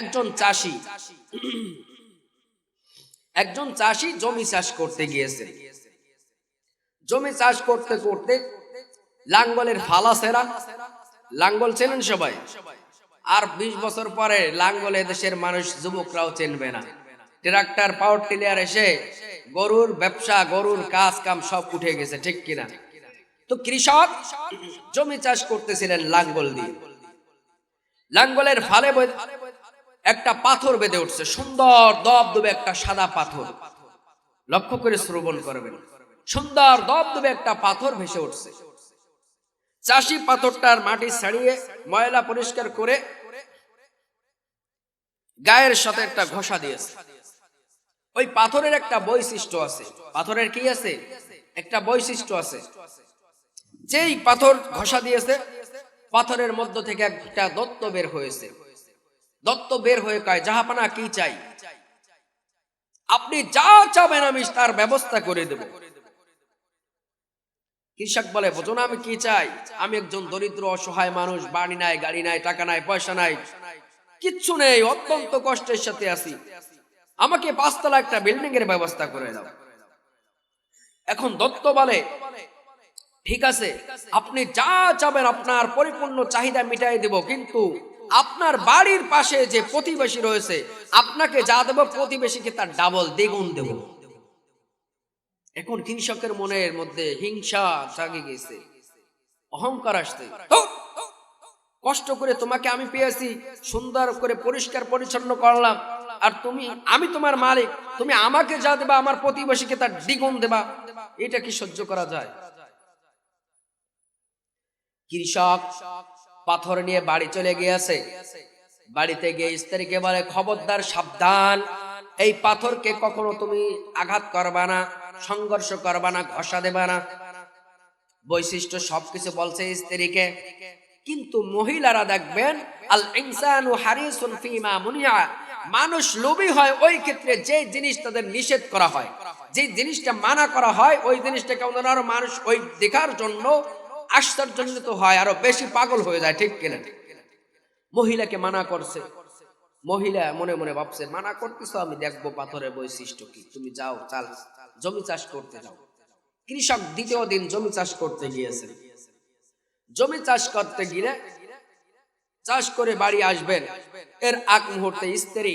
একজন চাষি একজন চাষি জমি চাষ করতে গিয়েছে। জমি চাষ করতে করতে লাঙ্গলের ফালা সেরা। লাঙ্গল চেনেন সবাই? আর বিশ বছর পরে লাঙ্গল দেশের মানুষ যুবকরাও চেনবে না। ট্রাক্টর, পাওয়ার টিলার এসে গরুর ব্যবসা, গরুর কাজ কাম সব উঠে গেছে, ঠিক কিনা? তো কৃষক জমি চাষ করতেছিলেন লাঙ্গল দিয়ে। লাঙ্গলের ফালে একটা পাথর বেঁধে উঠছে, সুন্দর দবদবে একটা সাদা পাথর। লক্ষ্য করে শ্রবণ করবেন, সুন্দর দবদবে একটা পাথর ভেসে উঠছে। চাষি পাথরটার মাটি ছাড়িয়ে ময়লা পরিষ্কার করে গায়ের সাথে একটা ঘষা দিয়েছে। ওই পাথরের একটা বৈশিষ্ট্য আছে। পাথরের কি আছে? একটা বৈশিষ্ট্য আছে। যেই পাথর ঘষা দিয়েছে, পাথরের মধ্য থেকে একটা দত্ত বের হয়েছে। দত্ত বের হয়ে কয়, জাহাপানা, কি চাই? আপনি যা চাবেন আমি তার ব্যবস্থা করে দেব। কৃষক বলে, বোঝো আমি কি চাই? আমি একজন দরিদ্র, অসহায় মানুষ, বাড়ি নাই, গাড়ি নাই, টাকা নাই, পয়সা নাই, কিচ্ছু নেই, অত্যন্ত কষ্টের সাথে আছি। আমাকে পাঁচতলা একটা বিল্ডিং এর ব্যবস্থা করে দাও। এখন দত্ত বলে, ঠিক আছে, আপনি যা চাবেন আপনার পরিপূর্ণ চাহিদা মিটাই দেব, কিন্তু আপনার বাড়ির পাশে যে প্রতিবেশী রয়েছে, আপনাকে যা দেব, প্রতিবেশীকে তার ডাবল দ্বিগুণ দেব। এখন কৃষকের মনের মধ্যে হিংসা জাগে গেছে, অহংকার আসছে। কষ্ট করে তোমাকে আমি পেয়েছি, সুন্দর করে পরিষ্কার পরিচ্ছন্ন করলাম, আর তুমি, আমি তোমার মালিক, তুমি আমাকে যা দেবা, আমার প্রতিবেশীকে তার দ্বিগুণ দেবা, এটা কি সহ্য করা যায়? কৃষক পাথর নিয়ে বাড়ি চলে গিয়েছে। বাড়িতে গিয়ে স্ত্রীকে বলে, খবরদার, সাবধান। এই পাথরকে কখনো তুমি আঘাত করবা না, সংঘর্ষ করবা না, ঘষা দেবা না। বৈশিষ্ট্য সবকিছু বলছে স্ত্রীকে। কিন্তু মহিলারা দেখবেন, আল ইনসানু হারিসুন ফিমা মুনিয়া। মানুষ লোভী হয় ওই ক্ষেত্রে যে জিনিস তাদের নিষেধ করা হয়। যে জিনিসটা মানা করা হয়, ওই জিনিসটাকে আরও মানুষ ওই দেখার জন্য আশ্চর্যজনিত হয়, আরও বেশি পাগল হয়ে যায়, ঠিক কিনা? মহিলাকে মানা করছে। মহিলা মনে মনে ভাবছে, মানা করতেছো, আমি দেখব পাথরের বৈশিষ্ট্য কি। তুমি যাও, চাল, জমি চাষ করতে যাও। কৃষক দ্বিতীয় দিন জমি চাষ করতে গিয়েছে। জমি চাষ করতে গিয়ে চাষ করে বাড়ি আসবেন। এর আগ মুহূর্তে স্ত্রী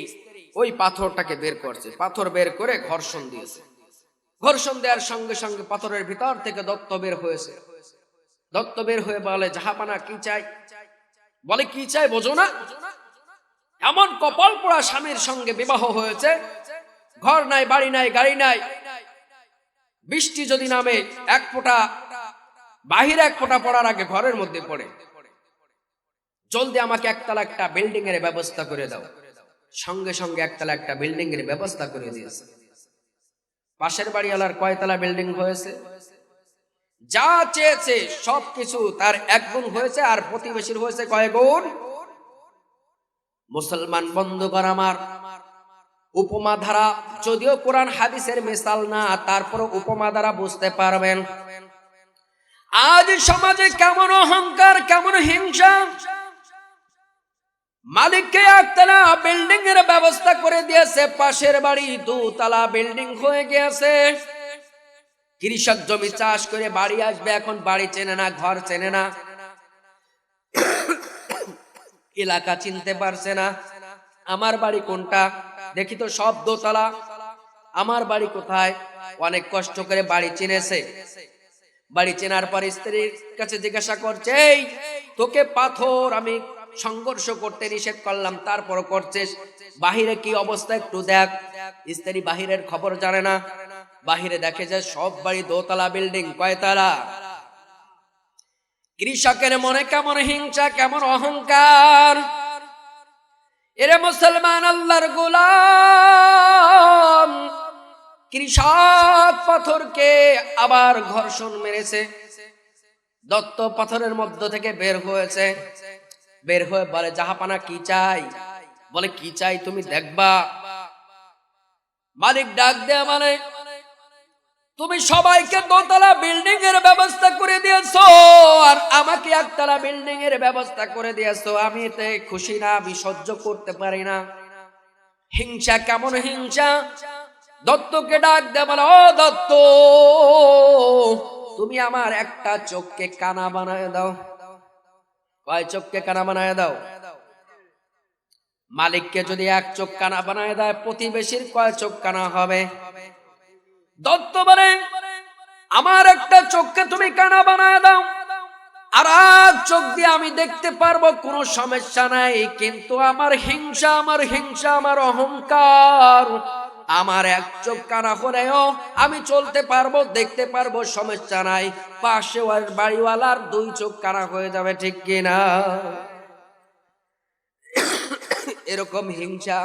ওই পাথরটাকে বের করছে। পাথর বের করে ঘর্ষণ দিয়েছে। ঘর্ষণ দেওয়ার সঙ্গে সঙ্গে পাথরের ভিতর থেকে দত্ত বের হয়েছে। দত্ত বের হয়ে বলে জাহাপানা কি চাই? বলে, কি চাই বোঝো না? এমন কপাল পোড়া স্বামীর সঙ্গে বিবাহ হয়েছে। ঘর নাই, বাড়ি নাই, গাড়ি নাই। বৃষ্টি যদি নামে, এক ফোঁটা, বাহিরে এক ফোঁটা পড়ার আগে ঘরের মধ্যে পড়ে। জলদি আমাকে একতলা একটা বিল্ডিং এর ব্যবস্থা করে দাও। সঙ্গে সঙ্গে একতলা একটা বিল্ডিং এর ব্যবস্থা করে দিয়েছে। পাশের বাড়িওয়ালার কয়তলা বিল্ডিং হয়েছে? যা চেয়েছে সবকিছু তার এক গুণ হয়েছে আর প্রতিবেশীর হয়েছে কয় গুণ? মুসলমান বন্ধুগণ আমার, উপমা ধারা, যদিও কোরআন হাদিসের মিসাল না তারপর উপমা দ্বারা বুঝতে পারবেন। আজ সমাজে কেমন অহংকার, কেমন হিংসা? মালিককে একতলা বিল্ডিং এর ব্যবস্থা করে দিয়েছে, পাশের বাড়ি দুতলা বিল্ডিং হয়ে গিয়েছে। কৃষক জমি চাষ করে বাড়ি আসবে, এখন বাড়ি চেনে না, ঘর চেনে না। এলাকা চিনতে পারছে না, আমার বাড়ি কোনটা? দেখি তো সব দোতলা। আমার বাড়ি কোথায়? অনেক কষ্ট করে বাড়ি চিনেছে। বাড়ি চেনার পর স্ত্রীর কাছে জিজ্ঞাসা করছে, এই, তোকে পাথর আমি সংঘর্ষ করতে নিষেধ করলাম তারপর করছিস? বাহিরে কি অবস্থা একটু দেখ। স্ত্রী বাহিরের খবর জানে না। বাহিরে দেখে যে সব বাড়ি দোতলা বিল্ডিং, কয়তলা? কৃষকের মনে কেমন হিংসা, কেমন অহংকার? এরে মুসলমান আল্লাহর গোলাম, কৃষক পাথরকে আবার ঘর্ষণ মেরেছে। দত্ত পাথরের মধ্য থেকে বের হয়েছে। বের হয়ে বলে, জাহাপানা কি চাই? বলে, কি চাই তুমি দেখবা? মালিক ডাক দেয়া মানে তুমি সবাইকে দোতলা বিল্ডিং এর ব্যবস্থা করে দিয়েছ, আর আমাকে একতলা বিল্ডিং এর ব্যবস্থা করে দিয়েছ। আমি এতে খুশি না, আমি সহ্য করতে পারি না। হিংসা কেমন হিংসা? দত্তকে ডাক দে, বলে, ও দত্ত, তুমি আমার একটা চোখকে কানা বানায় দাও। কয় চোখকে কানা বানায় দাও? মালিককে যদি এক চোখ কানা বানায় দেয়, প্রতিবেশীর কয় চোখ কানা হবে? দত্ত বলে, আমার একটা চোখকে তুমি কানা বানায় দাও। আর এক চোখ দিয়ে আমি দেখতে পারব, কোনো সমস্যা নাই। কিন্তু আমার হিংসা আমার হিংসা, আমার অহংকার, আমার এক চোখ কানা হলেও আমি চলতে পারব, দেখতে পারব, সমস্যা নাই। পাশে বাড়িওয়ালার দুই চোখ কানা হয়ে যাবে, ঠিক কিনা এরকম হিংসা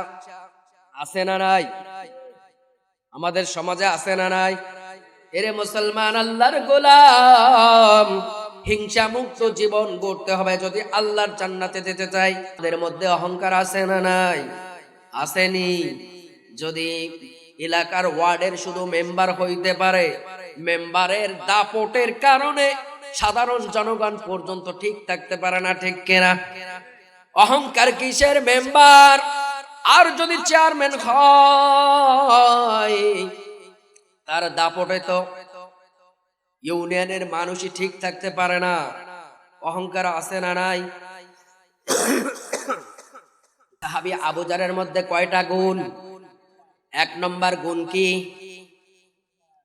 আছে না নাই? আমাদের সমাজে আছে না নাই? এরে মুসলমান, আল্লাহর গোলাম। হিংসা মুক্ত জীবন গড়তে হবে যদি আল্লাহর জান্নাতে যেতে চাই। তাদের মধ্যে অহংকার আছে না নাই? আসেনি। যদি এলাকার ওয়ার্ডের শুধু মেম্বার হইতে পারে, মেম্বারের দাপটের কারণে সাধারণ জনগণ পর্যন্ত ঠিক থাকতে পারে না, ঠিক কেনা? অহংকার কিসের মেম্বার? আর যদি চেয়ারম্যান হয়, তার দাপটে তো ইউনিয়নের মানুষই ঠিক থাকতে পারে না। অহংকার আছে না নাই? সাহাবি আবুজারের মধ্যে কয়টা গুণ? এক নম্বর গুণ কি?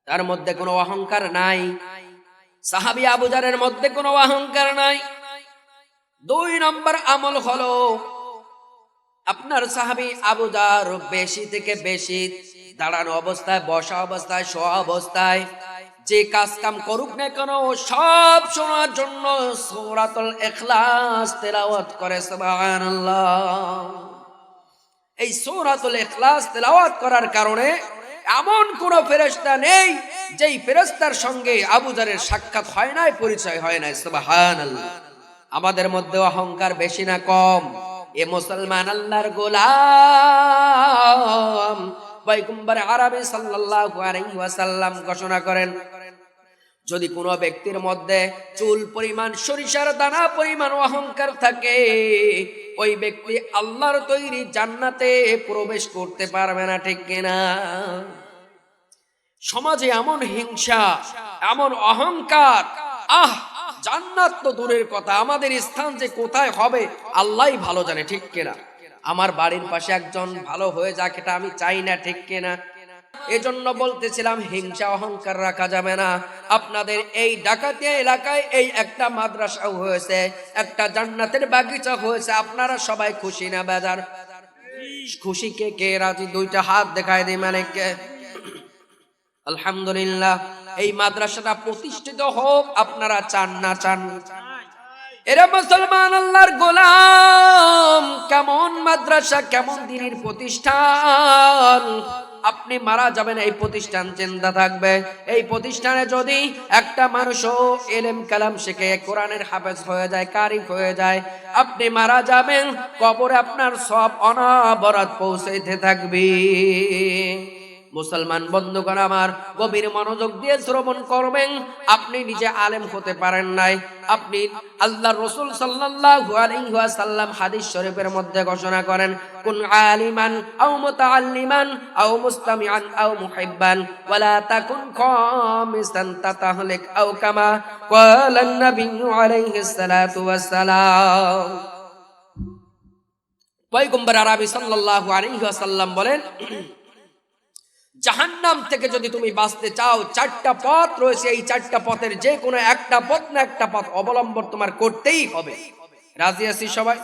তার মধ্যে কোনো অহংকার নাই। সাহাবি আবুজারের মধ্যে কোনো অহংকার নাই। দুই নম্বর আমল হলো আপনার সাহাবি আবুদার বেশি থেকে বেশি দাঁড়ানো অবস্থায়, বসা অবস্থায়, শোয়া অবস্থায় যে কাজ কাম করুক না কেন, সব শোনার জন্য সূরাতুল এখলাস তেলাওয়াত করে, সুবহানাল্লাহ। এই সূরাতুল এখলাস তেলাওয়াত করার কারণে এমন কোন ফেরেশতা নেই যেই ফেরেশতার সঙ্গে আবুজারের সাক্ষাৎ হয় নাই, পরিচয় হয় নাই, সুবহানাল্লাহ। আমাদের মধ্যে অহংকার বেশি না, কম। এ মুসলমান আল্লাহর গোলাম। পয়গম্বর আরবি সাল্লাল্লাহু আলাইহি ওয়াসাল্লাম ঘোষণা করেন, যদি কোনো ব্যক্তির মধ্যে চুল পরিমাণ, সরিষার দানা পরিমাণ, অহংকার থাকে, ওই ব্যক্তি আল্লাহর তৈরি জান্নাতে প্রবেশ করতে পারবে না, ঠিক কিনা? সমাজে এমন হিংসা, এমন অহংকার, আহ! জান্নাত তো দূরের কথা, আমাদের স্থান যে কোথায় হবে আল্লাহই ভালো জানে, ঠিক কিনা? আমার বাড়ির পাশে একজন ভালো হয়ে যাক এটা আমি চাই না, ঠিক কেনা? এজন্য বলতেছিলাম, হিংসা অহংকার রাখা যাবে না। আপনাদের এই ডাকাতিয়া এলাকায় এই একটা মাদ্রাসা হয়েছে, একটা জান্নাতের বাগিচা হয়েছে, আপনারা সবাই খুশি না, বেজার? খুশি কে কে রাজি? দুইটা হাত দেখায় দিই কে আলহামদুলিল্লাহ। এই মাদ্রাসাটা প্রতিষ্ঠিত হোক, আপনারা চান না চান। এরা মুসলমান আল্লাহর গোলাম। কেমন মাদ্রাসা, কেমন দিনের প্রতিষ্ঠান? আপনি মারা যাবেন, এই প্রতিষ্ঠান চিন্তা থাকবে। এই প্রতিষ্ঠানে যদি একটা মানুষও এলেম কালাম শিখে, কোরআনের হাফেজ হয়ে যায় কারি হয়ে যায়, আপনি মারা যাবেন, কবরে আপনার সব অনাবরত পৌঁছাইতে থাকবে। মুসলমান বন্ধুগণ আমার, গভীর মনোযোগ দিয়ে শ্রবণ করবেন। আপনি নিজে আলেম হতে পারেন নাই। আপনি আল্লাহ রসুল সাল্লাল্লাহু আলাইহি হাদিস শরীফের মধ্যে ঘোষণা করেন, কুন আলিমান আও মুতাআল্লিমান আও মুস্তামিআন আও মুহিব্বান, ওয়ালা তাকুন খামিসান তাতাহলিক আও কামা ক্বালা আন-নাবিয়্যু আলাইহি সালাতু ওয়াসসালাম পয়গম্বর আরবি সাল্লাল্লাহু আলাইহি ওয়াসাল্লাম বলেন জাহান্নাম থেকে যদি তুমি বাঁচতে চাও, চারটা পথ রয়েছে। এই চারটা পথের যে কোনো একটা পথ না একটা পথ অবলম্বন তোমার করতেই হবে। রাজি আছি সবাই?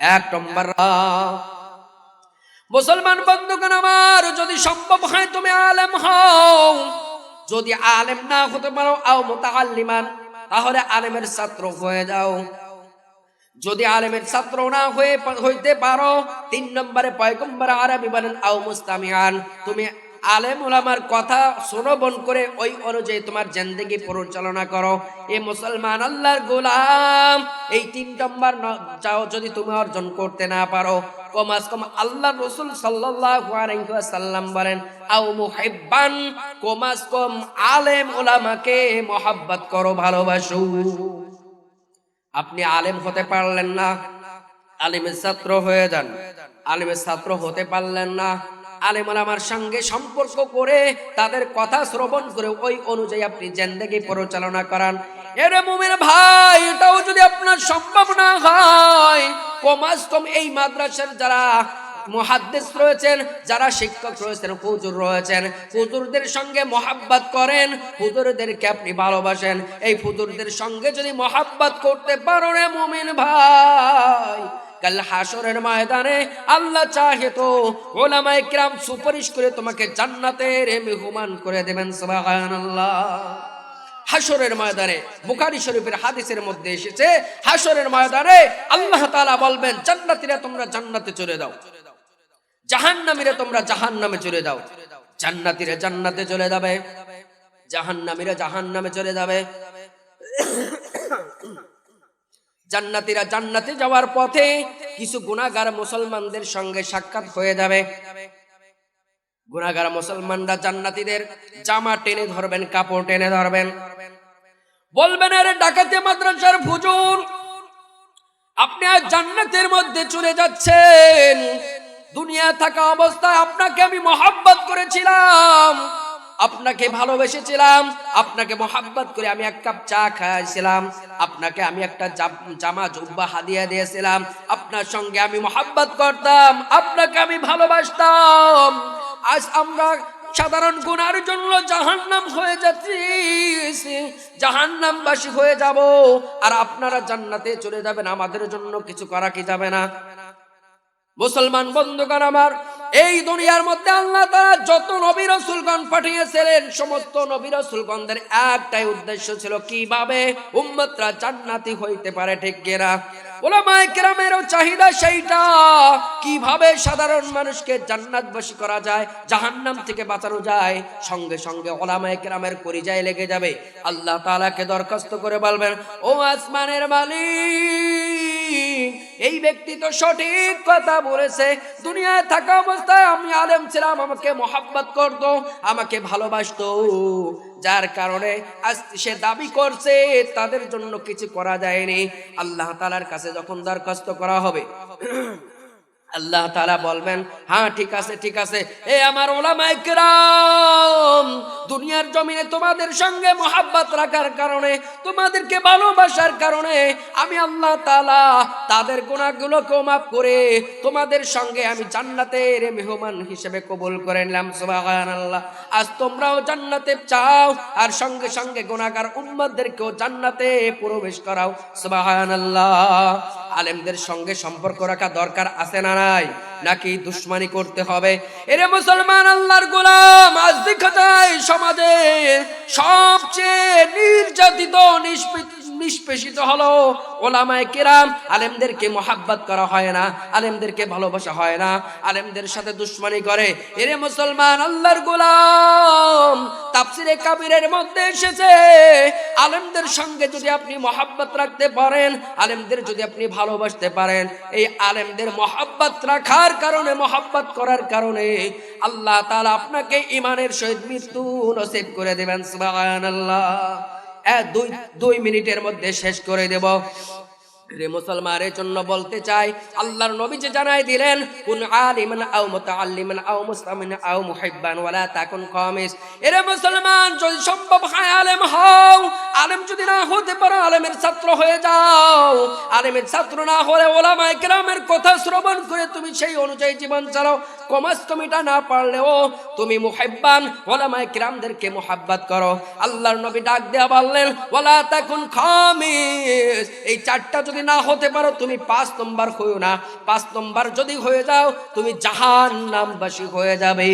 এক নম্বর মুসলমান বন্ধুগণ আমার, যদি সম্ভব হয় তুমি আলেম হও। যদি আলেম না হতে পারো, আও মোতাল্লিমান তাহলে আলেমের ছাত্র হয়ে যাও। যদি আলেমের ছাত্র না হয়ে হইতে পারো, তিন নম্বরে পয়গম্বর আরবি বলেন, আও মুস্তামিয়ান তুমি আলেম ওলামার কথা শ্রবণ করে ওই অনুযায়ী তোমার জেন্দেগি পরিচালনা করো। এ মুসলমান আল্লাহর গোলাম, এই তিন নম্বর চাও যদি তুমি অর্জন করতে না পারো। কমাস কম আল্লাহ রসুল ওয়াসাল্লাম বলেন, আও মুহিব্বান, কমাস কম আলেম ওলামাকে মহাব্বত করো, ভালোবাসো। আপনি আলেম হতে পারলেন না। আলিমের ছাত্র হয়ে যান। আলিমের ছাত্র হতে পারলেন না। সঙ্গে সম্পর্ক করে তাদের কথা শ্রবণ করে ওই অনুযায়ী আপনি জেন্দেগি পরিচালনা করান। এর মুমের ভাই, এটাও যদি আপনার সম্ভব না হয় কমাস কম এই মাদ্রাসার যারা মহাদ্দেশ রয়েছেন, যারা শিক্ষক রয়েছেন, হুজুর রয়েছেন। হুজুরদের সঙ্গে মহাব্বাত করেন, হুজুরদেরকে আপনি ভালোবাসেন। এই হুজুরদের সঙ্গে যদি মহাব্বাত করতে পারো রে মুমিন ভাই, কাল হাসরের ময়দানে আল্লাহ চাহে তো ওলামায়ে কিরাম সুপারিশ করে তোমাকে জান্নাতের মেহমান করে দেবেন, সুবহানাল্লাহ। হাসরের ময়দানে, বুখারী শরীফের হাদিসের মধ্যে এসেছে হাসরের ময়দানে আল্লাহ তাআলা বলবেন, জান্নাতীরা তোমরা জান্নাতে চলে দাও জাহান্নামীরা তোমরা জাহান্নামে চলে দাও জান্নাতীরা জান্নাতে চলে যাবে। জাহান্নামীরা জাহান্নামে চলে যাবে। জান্নাতীরা জান্নাতে যাওয়ার পথে কিছু গুনাহগার মুসলমানদের সঙ্গে সাক্ষাৎ হয়ে যাবে। গুনাহগার মুসলমানরা জান্নাতীদের জামা টেনে ধরবেন, কাপড় টেনে ধরবেন। বলবেন, আরে ডাকাতে মাদ্রাসার ফুজুর আপনি আজ জান্নাতের মধ্যে চলে যাচ্ছেন। দুনিয়া থাকা অবস্থায় আপনাকে আমি মহাব্বত করেছিলাম। আপনাকে ভালোবেসেছিলাম। আপনাকে মহাব্বত করে আমি এক কাপ চা খাইছিলাম। আপনাকে আমি একটা জামা জুব্বা হাদিয়া দিয়েছিলাম। আপনার সঙ্গে আমি মহাব্বত করতাম। আপনাকে আমি ভালোবাসতাম। আজ আমরা সাধারণ গুনার জন্য জাহান্নাম হয়ে যাচ্ছি। জাহান্নামবাসী হয়ে যাব। আর আপনারা জান্নাতে চলে যাবেন। আমাদের জন্য কিছু করা কি যাবে না? মুসলমান বন্ধুগণ আমার, এই দুনিয়ার মধ্যে আল্লাহ তাআলা যত নবী রাসূলগণ পাঠিয়েছিলেন, সমস্ত নবী রাসূলগণদের একটাই উদ্দেশ্য ছিল কীভাবে উম্মতরা জান্নাতি হইতে পারে, ঠিক কিনা? ওলামায়ে কেরামেরও চাহিদা সেইটা, কীভাবে সাধারণ মানুষকে জান্নাতবাসী করা যায়, জাহান্নাম থেকে বাঁচানো যায়, সঙ্গে সঙ্গে ওলামায়ে কেরামের পরিচয় লেগে যাবে। আল্লাহ তাআলাকে দরখাস্ত করে বলবেন, ও আসমানের মালিক এই ব্যক্তি তো সঠিক কথা বলেছে। দুনিয়ায় থাকা অবস্থায় আমি আলেম ছিলাম, আমাকে মহাব্বত করত, আমাকে ভালোবাসতো। যার কারণে আজ সে দাবি করছে, তাদের জন্য কিছু করা যায়নি। আল্লাহ তালার কাছে যখন দরখাস্ত করা হবে আল্লাহ তালা বলবেন হ্যাঁ ঠিক আছে ঠিক আছে। এ আমার ওলামায়ে কেরাম, দুনিয়ার জমিনে তোমাদের সঙ্গে মোহাব্বত রাখার কারণে, তোমাদেরকে ভালোবাসার কারণে আমি আল্লাহ তালা তাদের গুণাগুলোকে মাফ করে তোমাদের সঙ্গে আমি জান্নাতের মেহমান হিসেবে কবুল করে নিলাম, সুবহানাল্লাহ। আজ তোমরাও জান্নাতে চাও আর সঙ্গে সঙ্গে গুণাগার উম্মতদেরকেও জান্নাতে প্রবেশ করাও, সুবহানাল্লাহ। আলেমদের সঙ্গে সম্পর্ক রাখা দরকার আছে না নাই নাকি দুশ্মনী করতে হবে? এরে মুসলমান আল্লাহর গোলাম, আজ দেখা যায় সমাজে সবচেয়ে নির্যাতিত নিষ্পি- নিষ্পেষিত হলো। ওলামায়ে কেরাম আলেমদেরকে মোহাব্বত করা হয় না, আলেমদেরকে ভালোবাসা হয় না, আলেমদের সাথে দুশ্মনী করে। এরে মুসলমান, আল্লাহর গোলাম, তাফসিরে কাবিরের মধ্যে এসেছে। আলেমদের সঙ্গে যদি আপনি মহাব্বত রাখতে পারেন, আলেমদের যদি আপনি ভালোবাসতে পারেন, এই আলেমদের মহাব্বত রাখার কারণে, মহাব্বত করার কারণে আল্লাহ তাআলা আপনাকে ইমানের সহিত মৃত্যু নসিব করে দেবেন, সুবহানাল্লাহ। দুই দুই মিনিটের মধ্যে শেষ করে দেব। রে মুসলমানের জন্য বলতে চাই, আল্লাহর নবী যে জানাই দিলেন, কুন আলিমান আও মুতাআল্লিমান আও মুসলিমান আও মুহিব্বান ওয়ালা তাকুন কামিস এরে মুসলমান, যদি সম্ভব হয় আলেম হও। আলেম যদি না হতে পারো, আলেমের ছাত্র হয়ে যাও। আলেমের ছাত্র না হলে ওলামায়ে কেরামের কথা শ্রবণ করে তুমি সেই অনুযায়ী জীবন চালাও। কমাস তুমিটা না পারলেও তুমি মুহিব্বান, ওলামায়ে কেরামদেরকে মুহাব্বত করো। আল্লাহর নবী ডাক দেওয়া বললেন, ওয়ালা তখন খামিস। এই চারটা যদি না হতে পারো, তুমি পাঁচ নম্বর হইও না। পাঁচ নম্বর যদি হয়ে যাও, তুমি জাহান নামবাসী হয়ে যাবে।